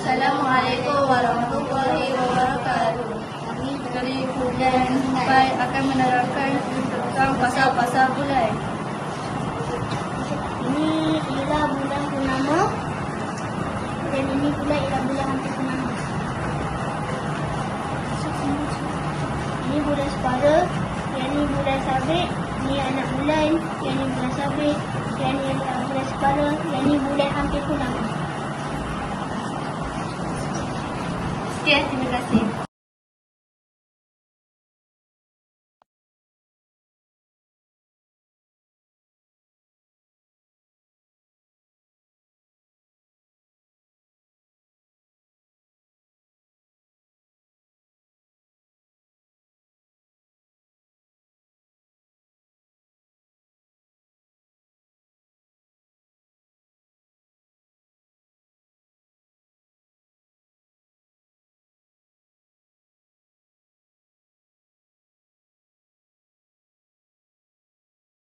Assalamualaikum warahmatullahi wabarakatuh. Dari bulan Empat akan menerangkan tentang pasal-pasal bulan. Ini ialah bulan purnama dan ini pula ialah bulan hampir purnama. Ini bulan separa, yang ini bulan sabit, ini anak bulan, yang ini bulan sabit, yang ini bulan separa, yang ini bulan esquece-me para sempre.